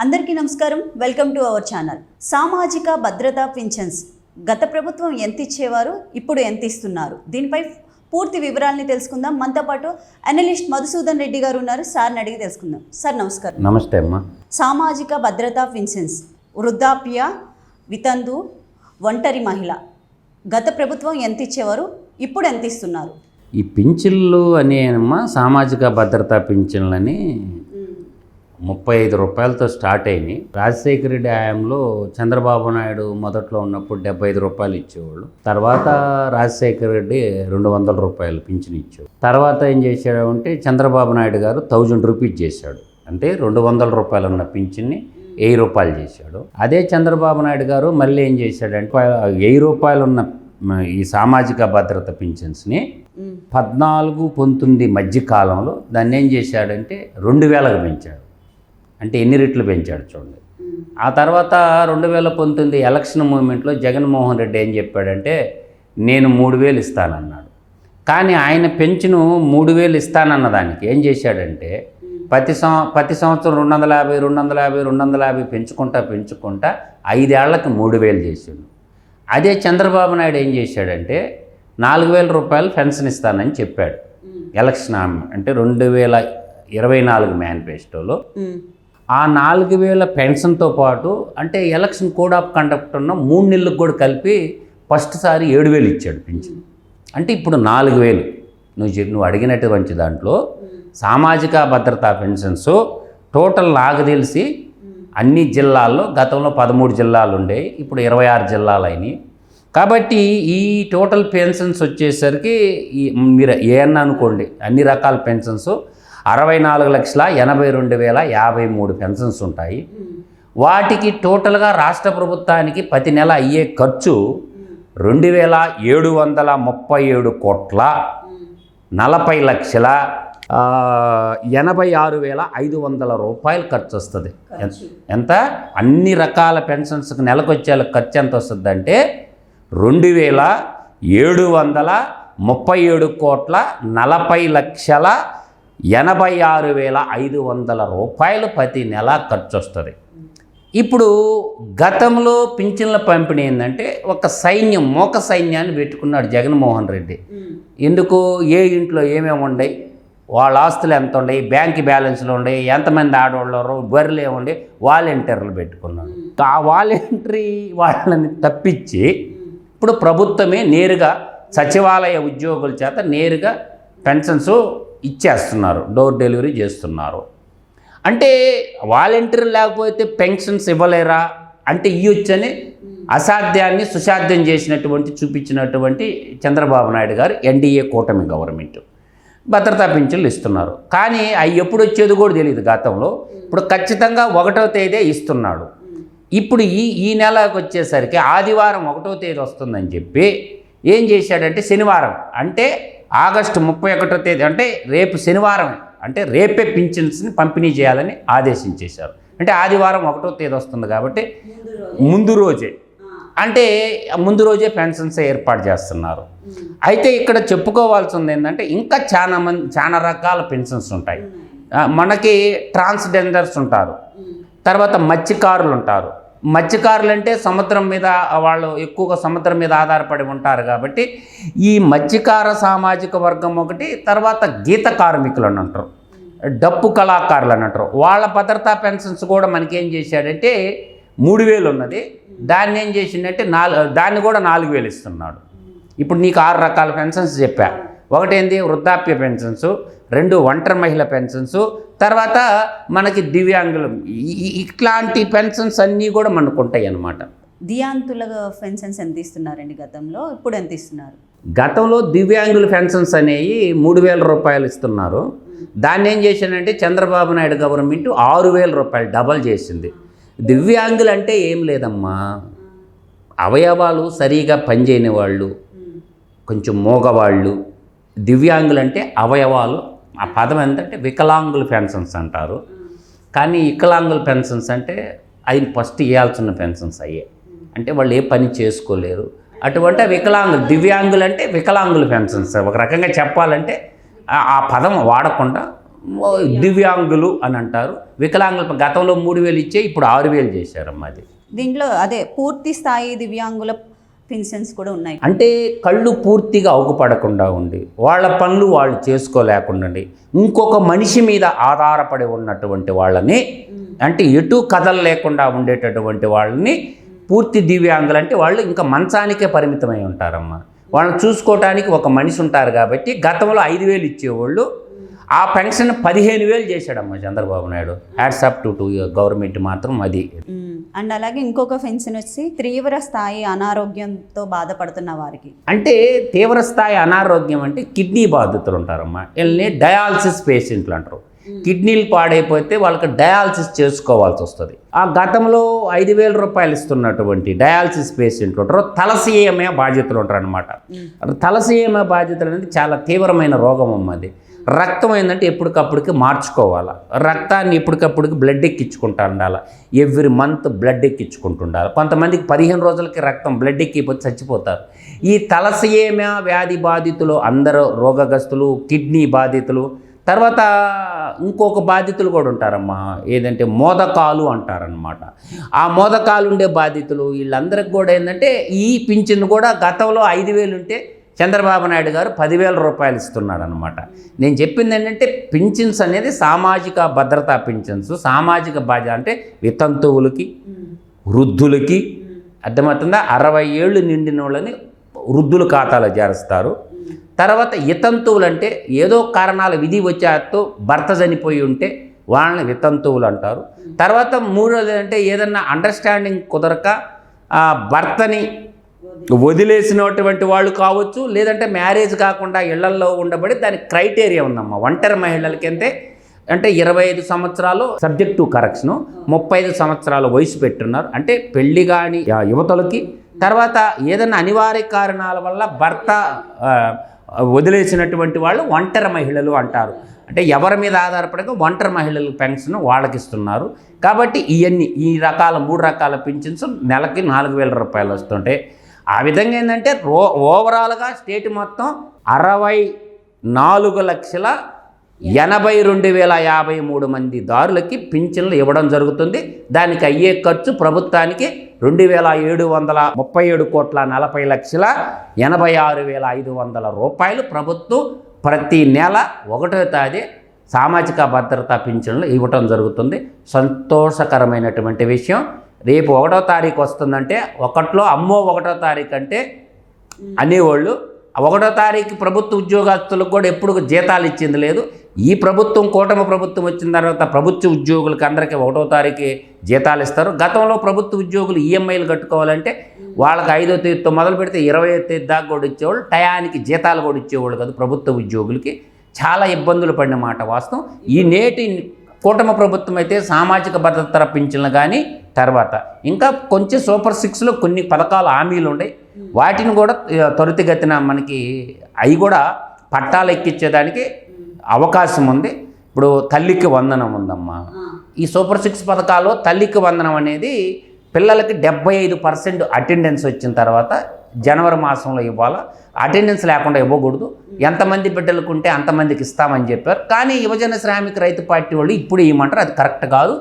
అందరికీ నమస్కారం. Welcome to our channel. సామాజిక భద్రతా పింఛన్స్. గత ప్రభుత్వం ఎంత ఇచ్చేవారు ఇప్పుడు ఎంత ఇస్తున్నారు? దీనిపై పూర్తి వివరాలని తెలుసుకుందాం. మనతో పాటు అనలిస్ట్ మధుసూదన్ రెడ్డి గారు ఉన్నారు. సార్ని అడిగి తెలుసుకుందాం. సార్ నమస్కారం. నమస్తే అమ్మా. సామాజిక భద్రతా పింఛన్స్. వృద్ధాప్య వితందు ఒంటరి మహిళ. గత ప్రభుత్వం ఎంత ఇచ్చేవారు ఇప్పుడు ఎంత ఇస్తున్నారు? ఈ పింఛన్లు అనేనమ్మా సామాజిక భద్రతా పింఛన్లని ముప్పై ఐదు రూపాయలతో స్టార్ట్ అయినాయి. రాజశేఖర రెడ్డి హయాంలో చంద్రబాబు నాయుడు మొదట్లో ఉన్నప్పుడు డెబ్బై ఐదు రూపాయలు ఇచ్చేవాళ్ళు. తర్వాత రాజశేఖర రెడ్డి రెండు వందల రూపాయలు పింఛన్ ఇచ్చాడు తర్వాత ఏం చేశాడు అంటే చంద్రబాబు నాయుడు గారు థౌజండ్ రూపీస్ చేశాడు. అంటే రెండు వందల రూపాయలు ఉన్న పింఛన్ని వెయ్యి రూపాయలు చేశాడు. అదే చంద్రబాబు నాయుడు గారు మళ్ళీ ఏం చేశాడంటే వెయ్యి రూపాయలు ఉన్న ఈ సామాజిక భద్రత పింఛన్స్ని. పద్నాలుగు పంతొమ్మిది మధ్య కాలంలో దాన్ని ఏం చేశాడంటే రెండు వేలకు పెంచాడు. అంటే ఎన్ని రెట్లు పెంచాడు చూడండి. ఆ తర్వాత రెండు వేల పంతొమ్మిది ఎలక్షన్ మూమెంట్లో జగన్మోహన్ రెడ్డి ఏం చెప్పాడంటే నేను మూడు వేలు ఇస్తానన్నాడు. కానీ ఆయన పెంచును మూడు వేలు ఇస్తానన్న దానికి ఏం చేశాడంటే ప్రతి సం ప్రతి సంవత్సరం రెండు వందల యాభై రెండు వందల యాభై రెండు వందల యాభై పెంచుకుంటా పెంచుకుంటా ఐదేళ్ళకు మూడు వేలు చేసాడు. అదే చంద్రబాబు నాయుడు ఏం చేశాడంటే నాలుగు వేల రూపాయలు పెన్షన్ ఇస్తానని చెప్పాడు. ఎలక్షన్ అంటే రెండు వేల ఇరవై నాలుగు మేనిఫెస్టోలో. ఆ నాలుగు వేల పెన్షన్తో పాటు అంటే ఎలక్షన్ కోడ్ ఆఫ్ కండక్ట్ ఉన్న మూడు నెలలకు కూడా కలిపి ఫస్ట్ సారి ఏడు వేలు ఇచ్చాడు పింఛన్. అంటే ఇప్పుడు నాలుగు వేలు. నువ్వు నువ్వు అడిగినటువంటి దాంట్లో సామాజిక భద్రతా పెన్షన్స్ టోటల్ నాకు తెలిసి అన్ని జిల్లాల్లో గతంలో పదమూడు జిల్లాలు ఉండేవి ఇప్పుడు ఇరవై ఆరు జిల్లాలు అయినాయి. కాబట్టి ఈ టోటల్ పెన్షన్స్ వచ్చేసరికి ఈ మీరు ఏమన్నా అనుకోండి అన్ని రకాల పెన్షన్స్ అరవై నాలుగు లక్షల ఎనభై రెండు వేల యాభై మూడు పెన్షన్స్ ఉంటాయి. వాటికి టోటల్గా రాష్ట్ర ప్రభుత్వానికి ప్రతి నెల అయ్యే ఖర్చు రెండు వేల ఏడు వందల ముప్పై ఏడు కోట్ల నలభై లక్షల ఎనభై ఆరు వేల ఐదు వందల రూపాయలు ఖర్చు వస్తుంది. ఎంత? అన్ని రకాల పెన్షన్స్కి నెలకు వచ్చే ఖర్చు ఎంత వస్తుంది అంటే రెండు వేల ఏడు వందల ముప్పై ఏడు కోట్ల నలభై లక్షల ఎనభై ఆరు వేల ఐదు వందల రూపాయలు ప్రతి నెల ఖర్చు వస్తుంది ఇప్పుడు గతంలో పింఛన్ల పంపిణీ ఏంటంటే ఒక సైన్యం మోక సైన్యాన్ని పెట్టుకున్నాడు జగన్మోహన్ రెడ్డి. ఎందుకు? ఏ ఇంట్లో ఏమేమి ఉండయి? వాళ్ళ ఆస్తులు ఎంత ఉండయి? బ్యాంక్ బ్యాలెన్స్లు ఉండయి? ఎంతమంది ఆడవాళ్ళు బర్రెలు ఏముండే వాలంటీర్లు పెట్టుకున్నాడు. ఆ వాలంటరీ వాళ్ళని తప్పించి ఇప్పుడు ప్రభుత్వమే నేరుగా సచివాలయ ఉద్యోగుల చేత నేరుగా పెన్షన్స్ ఇచ్చేస్తున్నారు డోర్ డెలివరీ చేస్తున్నారు. అంటే వాలంటీర్ లేకపోతే పెన్షన్స్ ఇవ్వలేరా? అంటే ఇవ్వచ్చని అసాధ్యాన్ని సుసాధ్యం చేసినటువంటి చూపించినటువంటి చంద్రబాబు నాయుడు గారు ఎన్డీఏ కూటమి గవర్నమెంట్. భద్రతా పింఛన్లు ఇస్తున్నారు. కానీ అవి ఎప్పుడు వచ్చేది కూడా తెలియదు గతంలో. ఇప్పుడు ఖచ్చితంగా ఒకటో తేదీ ఇస్తున్నాడు. ఇప్పుడు ఈ ఈ నెలకు వచ్చేసరికి ఆదివారం ఒకటో తేదీ వస్తుందని చెప్పి ఏం చేశాడంటే శనివారం అంటే ఆగస్టు ముప్పై ఒకటో తేదీ అంటే రేపు శనివారం అంటే రేపే పింఛన్స్ని పంపిణీ చేయాలని ఆదేశించేశారు అంటే ఆదివారం ఒకటో తేదీ వస్తుంది కాబట్టి ముందు రోజే. అంటే ముందు రోజే పెన్షన్స్ ఏర్పాటు చేస్తున్నారు. అయితే ఇక్కడ చెప్పుకోవాల్సింది ఏంటంటే ఇంకా చాలా మంది చాలా రకాల పెన్షన్స్ ఉంటాయి. మనకి ట్రాన్స్జెండర్స్ ఉంటారు. తర్వాత మత్స్యకారులు ఉంటారు. మత్స్యకారులు అంటే సముద్రం మీద వాళ్ళు ఎక్కువగా సముద్రం మీద ఆధారపడి ఉంటారు కాబట్టి ఈ మత్స్యకార సామాజిక వర్గం ఒకటి తర్వాత గీత కార్మికులు అని అంటారు. డప్పు కళాకారులు అని అంటారు. వాళ్ళ భద్రతా పెన్షన్స్ కూడా మనకేం చేశాడంటే మూడు వేలు ఉన్నది. దాన్ని ఏం చేసిందంటే నాలుగు దాన్ని కూడా నాలుగు వేలు ఇస్తున్నాడు. ఇప్పుడు నీకు ఆరు రకాల పెన్షన్స్ చెప్పా. ఒకటేంది వృద్ధాప్య పెన్షన్స్ రెండు ఒంటరి మహిళ పెన్షన్స్. తర్వాత మనకి దివ్యాంగులు. ఇట్లాంటి పెన్షన్స్ అన్నీ కూడా మనకు ఉంటాయి అన్నమాట. దియాంతుల పెన్షన్స్ ఎంత ఇస్తున్నారండి గతంలో? ఇప్పుడు ఎంత ఇస్తున్నారు? గతంలో దివ్యాంగుల పెన్షన్స్ అనేవి మూడు వేల రూపాయలు ఇస్తున్నారు. దాన్ని ఏం చేశానంటే చంద్రబాబు నాయుడు గవర్నమెంట్ ఆరు వేల రూపాయలు డబల్ చేసింది. దివ్యాంగులు అంటే ఏం లేదమ్మా. అవయవాలు సరిగా పనిచేయని వాళ్ళు కొంచెం మూగవాళ్ళు. దివ్యాంగులు అంటే అవయవాలు ఆ పదం ఏంటంటే వికలాంగుల పెన్షన్స్ అంటారు. కానీ వికలాంగుల పెన్షన్స్ అంటే అవి ఫస్ట్ ఇవ్వాల్సిన పెన్షన్స్ అయ్యే. అంటే వాళ్ళు ఏ పని చేసుకోలేరు. అటువంటి వికలాంగులు దివ్యాంగులు అంటే వికలాంగుల పెన్షన్స్. ఒక రకంగా చెప్పాలంటే ఆ- పదం వాడకుండా దివ్యాంగులు అని అంటారు. వికలాంగులు గతంలో మూడు వేలు ఇచ్చే ఇప్పుడు ఆరు వేలు చేశారమ్మా అది. దీంట్లో అదే పూర్తి స్థాయి దివ్యాంగుల పెన్షన్స్ కూడా ఉన్నాయి. అంటే కళ్ళు పూర్తిగా అవుకుపడకుండా ఉండి వాళ్ళ పనులు వాళ్ళు చేసుకోలేకుండా ఇంకొక మనిషి మీద ఆధారపడి ఉన్నటువంటి వాళ్ళని అంటే ఎటు కథలు లేకుండా ఉండేటటువంటి వాళ్ళని పూర్తి దివ్యాంగులు అంటే వాళ్ళు ఇంకా మంచానికే పరిమితమై ఉంటారమ్మా. వాళ్ళని చూసుకోవటానికి ఒక మనిషి ఉంటారు కాబట్టి గతంలో ఐదు వేలు ఇచ్చేవాళ్ళు ఆ పెన్షన్ పదిహేను వేలు చేశాడమ్మా Chandrababu Naidu. Hats off to to government మాత్రం అది. అండ్ అలాగే ఇంకొక పెన్షన్ వచ్చి తీవ్ర స్థాయి అనారోగ్యంతో బాధపడుతున్న వారికి. అంటే తీవ్ర స్థాయి అనారోగ్యం అంటే కిడ్నీ బాధితులు ఉంటారమ్మా. వీళ్ళని డయాలసిస్ పేషెంట్లు అంటారు. కిడ్నీలు పాడైపోతే వాళ్ళకి డయాలసిస్ చేసుకోవాల్సి వస్తుంది. ఆ గతంలో ఐదు వేల రూపాయలు ఇస్తున్నటువంటి డయాలసిస్ పేషెంట్లు ఉంటారు. తలసీయమే బాధ్యతలు ఉంటారు అనమాట తలసీయమే బాధ్యతలు అనేది చాలా తీవ్రమైన రోగం అమ్మది రక్తం ఏంటంటే ఎప్పటికప్పటికి మార్చుకోవాలి. రక్తాన్ని ఎప్పటికప్పటికి బ్లడ్ ఎక్కించుకుంటా ఉండాలి. ఎవ్రీ మంత్ బ్లడ్ ఎక్కించుకుంటుండాలి. కొంతమందికి పదిహేను రోజులకి రక్తం బ్లడ్ ఎక్కిపోతే చచ్చిపోతారు. ఈ తలసయేమ వ్యాధి బాధితులు అందరూ రోగగ్రస్తులు కిడ్నీ బాధితులు తర్వాత ఇంకొక బాధితులు కూడా ఉంటారమ్మా. ఏదంటే మోదకాలు అంటారనమాట ఆ మోదకాలు ఉండే బాధితులు వీళ్ళందరికి కూడా ఏంటంటే ఈ పింఛన్ కూడా గతంలో ఐదు వేలు ఉంటే చంద్రబాబు నాయుడు గారు పదివేల రూపాయలు ఇస్తున్నాడు అనమాట నేను చెప్పింది ఏంటంటే పింఛన్స్ అనేది సామాజిక భద్రతా పింఛన్స్ సామాజిక బాధ్యత అంటే వితంతువులకి వృద్ధులకి అర్థమవుతుందా? అరవై ఏళ్ళు నిండిన వాళ్ళని వృద్ధుల ఖాతాలో చేరుస్తారు. తర్వాత వితంతువులు అంటే ఏదో కారణాల విధి వచ్చేతో భర్త చనిపోయి ఉంటే వాళ్ళని వితంతువులు అంటారు. తర్వాత మూడోది అంటే ఏదన్నా అండర్స్టాండింగ్ కుదరక భర్తని వదిలేసినటువంటి వాళ్ళు కావచ్చు లేదంటే మ్యారేజ్ కాకుండా ఇళ్ళల్లో ఉండబడి దానికి క్రైటీరియా ఉందమ్మా. ఒంటరి మహిళలకి అంటే అంటే ఇరవై ఐదు సంవత్సరాలు సబ్జెక్ట్ టు కరెక్షను ముప్పై ఐదు సంవత్సరాల వయసు పెట్టున్నారు. అంటే పెళ్ళి కాని యువతలకి తర్వాత ఏదైనా అనివార్య కారణాల వల్ల భర్త వదిలేసినటువంటి వాళ్ళు ఒంటరి మహిళలు అంటారు. అంటే ఎవరి మీద ఆధారపడక ఒంటరి మహిళలు పెన్షన్ వాళ్ళకి ఇస్తున్నారు. కాబట్టి ఇవన్నీ ఈ రకాల మూడు రకాల పింఛన్స్ నెలకి నాలుగు వేల రూపాయలు వస్తుంటాయి ఆ విధంగా ఏంటంటే రో ఓవరాల్గా స్టేట్ మొత్తం అరవై నాలుగు లక్షల ఎనభై రెండు వేల యాభై మూడు మంది దారులకి పింఛన్లు ఇవ్వడం జరుగుతుంది. దానికి అయ్యే ఖర్చు ప్రభుత్వానికి రెండు వేల ఏడు వందల ముప్పై ఏడు కోట్ల నలభై లక్షల ఎనభై ఆరు వేల ఐదు వందల రూపాయలు ప్రభుత్వం ప్రతి నెల ఒకటో తేదీ సామాజిక భద్రతా పింఛన్లు ఇవ్వటం జరుగుతుంది. సంతోషకరమైనటువంటి విషయం. రేపు ఒకటో తారీఖు వస్తుందంటే ఒకట్లో అమ్మో ఒకటో తారీఖు అంటే అనేవాళ్ళు. ఒకటో తారీఖు ప్రభుత్వ ఉద్యోగస్తులకు కూడా ఎప్పుడు జీతాలు ఇచ్చింది లేదు. ఈ ప్రభుత్వం కూటమి ప్రభుత్వం వచ్చిన తర్వాత ప్రభుత్వ ఉద్యోగులకు అందరికీ ఒకటో తారీఖు జీతాలు ఇస్తారు. గతంలో ప్రభుత్వ ఉద్యోగులు ఈఎంఐలు కట్టుకోవాలంటే వాళ్ళకి ఐదో తేదీతో మొదలు పెడితే ఇరవై తేదీ దాకా కూడా ఇచ్చేవాళ్ళు. టయానికి జీతాలు కూడా ఇచ్చేవాళ్ళు కాదు ప్రభుత్వ ఉద్యోగులకి. చాలా ఇబ్బందులు పడిన మాట వాస్తవం. ఈ నేటి కూటమి ప్రభుత్వం అయితే సామాజిక భద్రత పింఛన్లు కానీ తర్వాత ఇంకా కొంచెం సూపర్ సిక్స్లో కొన్ని పథకాలు హామీలు ఉన్నాయి వాటిని కూడా త్వరితగతిన మనకి అవి కూడా పట్టాలు ఎక్కించేదానికి అవకాశం ఉంది. ఇప్పుడు తల్లికి వందనం ఉందమ్మా. ఈ సూపర్ సిక్స్ పథకాల్లో తల్లికి వందనం అనేది పిల్లలకి డెబ్బై ఐదు పర్సెంట్ అటెండెన్స్ వచ్చిన తర్వాత జనవరి మాసంలో ఇవ్వాలా? అటెండెన్స్ లేకుండా ఇవ్వకూడదు. ఎంతమంది బిడ్డలకు ఉంటే అంతమందికి ఇస్తామని చెప్పారు. కానీ యువజన శ్రామిక రైతు పార్టీ వాళ్ళు ఇప్పుడు ఇవ్వమంటారు అది కరెక్ట్ కాదు.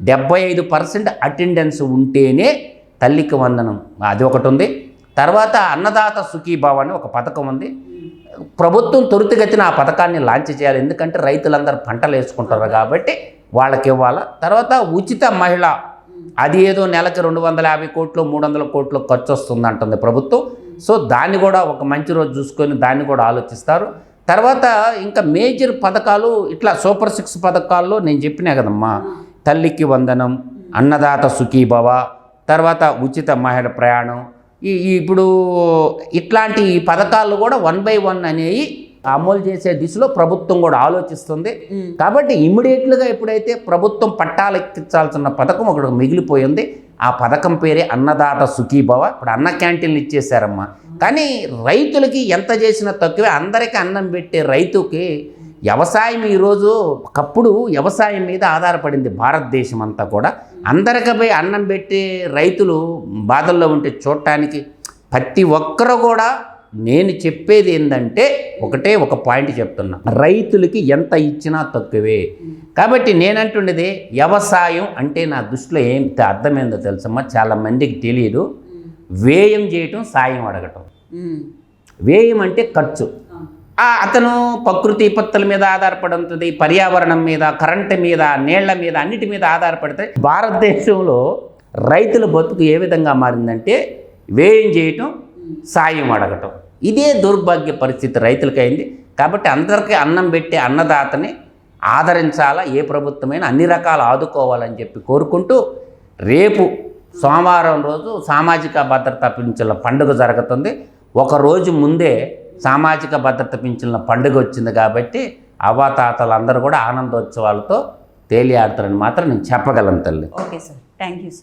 డెబ్బై ఐదు పర్సెంట్ అటెండెన్స్ ఉంటేనే తల్లికి వందనం. అది ఒకటి ఉంది. తర్వాత అన్నదాత సుఖీభావ అని ఒక పథకం ఉంది. ప్రభుత్వం త్వరితగతిన ఆ పథకాన్ని లాంచ్ చేయాలి. ఎందుకంటే రైతులందరూ పంటలు వేసుకుంటారు కాబట్టి వాళ్ళకి ఇవ్వాలి. తర్వాత ఉచిత మహిళ. అది ఏదో నెలకి రెండు వందల యాభై కోట్లు మూడు వందల కోట్లు ఖర్చు వస్తుంది అంటుంది ప్రభుత్వం. సో దాన్ని కూడా ఒక మంచి రోజు చూసుకొని దాన్ని కూడా ఆలోచిస్తారు. తర్వాత ఇంకా మేజర్ పథకాలు ఇట్లా సూపర్ సిక్స్ పథకాల్లో నేను చెప్పినా కదమ్మా తల్లికి వందనం అన్నదాత సుఖీభవ తర్వాత ఉచిత మహిళ ప్రయాణం. ఈ ఇప్పుడు ఇట్లాంటి ఈ పథకాలు కూడా వన్ బై వన్ అనేవి అమలు చేసే దిశలో ప్రభుత్వం కూడా ఆలోచిస్తుంది. కాబట్టి ఇమ్మీడియట్లుగా ఎప్పుడైతే ప్రభుత్వం పట్టాలు ఎక్కించాల్సిన పథకం ఒకటి మిగిలిపోయింది ఆ పథకం పేరే అన్నదాత సుఖీభవ. ఇప్పుడు అన్న క్యాంటీన్లు ఇచ్చేశారమ్మా. కానీ రైతులకి ఎంత చేసినా తక్కువే. అందరికీ అన్నం పెట్టే రైతుకి వ్యవసాయం ఈరోజు ఒకప్పుడు వ్యవసాయం మీద ఆధారపడింది భారతదేశం అంతా కూడా. అందరికీ అన్నం పెట్టే రైతులు బాధల్లో ఉంటే చూడటానికి ప్రతి ఒక్కరు కూడా నేను చెప్పేది ఏంటంటే ఒకటే ఒక పాయింట్ చెప్తున్నా. రైతులకి ఎంత ఇచ్చినా తక్కువే. కాబట్టి నేనంటుండేది వ్యవసాయం అంటే నా దృష్టిలో ఏం అర్థమైందో తెలుసమ్మా? చాలా మందికి తెలియదు వ్యయం చేయటం సాయం అడగటం. వ్యయం అంటే ఖర్చు. అతను ప్రకృతి విపత్తుల మీద ఆధారపడి ఉంటుంది పర్యావరణం మీద కరెంటు మీద నీళ్ళ మీద అన్నిటి మీద ఆధారపడితే భారతదేశంలో రైతుల బతుకు ఏ విధంగా మారిందంటే వ్యయం చేయటం సాయం అడగటం. ఇదే దౌర్భాగ్య పరిస్థితి రైతులకి అయింది. కాబట్టి అందరికీ అన్నం పెట్టే అన్నదాతని ఆదరించాలా ఏ ప్రభుత్వమైనా అన్ని రకాలు ఆదుకోవాలని చెప్పి కోరుకుంటూ రేపు సోమవారం రోజు సామాజిక భద్రత పింఛన్ల పండుగ జరుగుతుంది. ఒకరోజు ముందే సామాజిక భద్రత పింఛన్ల పండుగ వచ్చింది కాబట్టి అవ్వాతాతలు అందరూ కూడా ఆనందోత్సవాలతో తేలియాడతారని మాత్రం నేను చెప్పగలను తల్లి. Okay sir. Thank you sir.